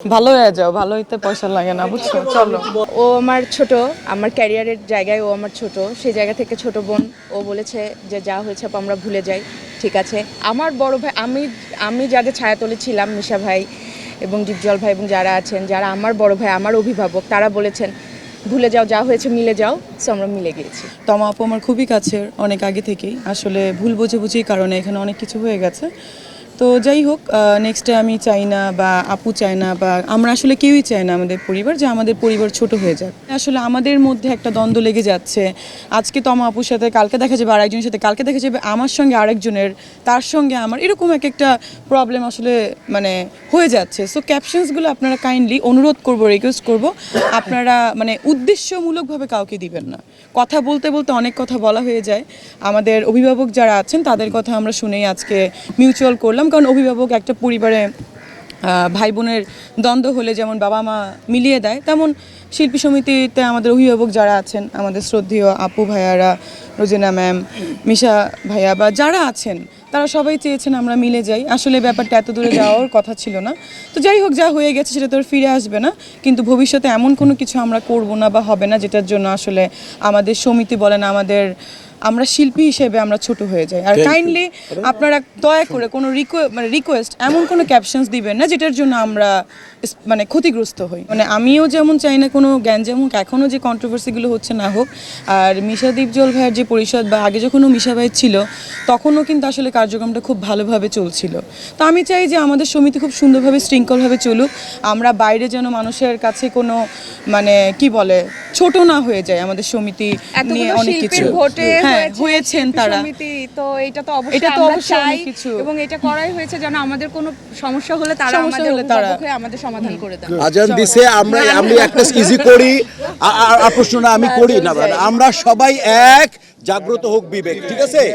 ভালো হয়ে যাও ভালো হইতে পয়সা লাগে না বুঝছ? চলো। ও আমার ছোট আমার ক্যারিয়ারের জায়গায় ও আমার ছোট সেই জায়গা থেকে ছোট বোন। ও বলেছে যে যা হয়েছে আপু আমরা ভুলে যাই ঠিক আছে? আমার বড় ভাই আমি আমি যাদের ছায়াতলে ছিলাম মিশা ভাই এবং ডিপজল ভাই এবং যারা আছেন যারা আমার বড় ভাই আমার অভিভাবক তারা বলেছেন ভুলে যাও যা হয়েছে মিলে যাও। সো আমরা মিলে গিয়েছি। তমা আপু আমার খুবই কাছের অনেক আগে থেকেই। আসলে ভুল বোঝাবুঝির কারণে এখানে অনেক কিছু হয়ে গেছে। তো যাই হোক নেক্সটে আমি চাই না বা আপু চাই না বা আমরা আসলে কেউই চাই না আমাদের পরিবার, যে আমাদের পরিবার ছোট হয়ে যাক। আসলে আমাদের মধ্যে একটা দ্বন্দ্ব লেগে যাচ্ছে। আজকে তমা আপুর সাথে, কালকে দেখা যাবে আরেকজনের সাথে, কালকে দেখা যাবে আমার সঙ্গে আরেকজনের, তার সঙ্গে আমার, এরকম এক একটা প্রবলেম আসলে মানে হয়ে যাচ্ছে। সো ক্যাপশনসগুলো আপনারা কাইন্ডলি অনুরোধ করব রিকোয়েস্ট করব। আপনারা মানে উদ্দেশ্যমূলকভাবে কাউকে দিবেন না। কথা বলতে বলতে অনেক কথা বলা হয়ে যায়। আমাদের অভিভাবক যারা আছেন, তাদের কথা আমরা শুনেই আজকে মিউচুয়াল করলাম। কারণ অভিভাবক একটা পরিবারে ভাই বোনের দ্বন্দ্ব হলে যেমন বাবা মা মিলিয়ে দেয়, তেমন শিল্পী সমিতিতে আমাদের অভিভাবক যারা আছেন, আমাদের শ্রদ্ধেয় আপু ভাইয়ারা, রোজিনা ম্যাম, মিশা ভাইয়া বা যারা আছেন, তারা সবাই চেয়েছেন আমরা মিলে যাই। আসলে ব্যাপারটা এত দূরে যাওয়ার কথা ছিল না। তো যাই হোক, যা হয়ে গেছে সেটা তো আর ফিরে আসবে না। কিন্তু ভবিষ্যতে এমন কোনো কিছু আমরা করব না বা হবে না, যেটার জন্য আসলে আমাদের সমিতি বলেন, আমাদের আমরা শিল্পী হিসেবে আমরা ছোট হয়ে যাই। আর কাইন্ডলি আপনারা দয়া করে কোনো মানে রিকোয়েস্ট এমন কোনো ক্যাপশনস দিবেন না যেটার জন্য আমরা মানে ক্ষতিগ্রস্ত হই। মানে আমিও যেমন চাই না কোনো গ্যাঞ্জাম হোক এখনও যে কন্ট্রোভার্সিগুলো হচ্ছে না হোক আর মিশা দীপজল ভাইয়ের যে পরিষদ বা আগে যখন ও মিশা ভাই ছিল তখনও কিন্তু আসলে কার্যক্রমটা খুব ভালোভাবে চলছিল। তো আমি চাই যে আমাদের সমিতি খুব সুন্দরভাবে শৃঙ্খলভাবে চলুক। আমরা বাইরে যেন মানুষের কাছে কোনো মানে কি বলে ছোট না হয়ে যায় আমাদের সমিতি নিয়ে অনেক কিছু। ভোটে হ্যাঁ হয়েছেন তারা। তো এটা তো অবশ্যই এটা তো অবশ্যই কিছু। এবং এটা করাই হয়েছে যেন আমাদের কোনো সমস্যা হলে তারা আমাদের তারা- আমাদের সমাধান করে দেয় আজান দিছে আমরা আমি একটা ইজি করি। আর- প্রশ্ন না আমি করি। না আমরা সবাই এক জাগ্রত হোক বিবেক ঠিক আছে?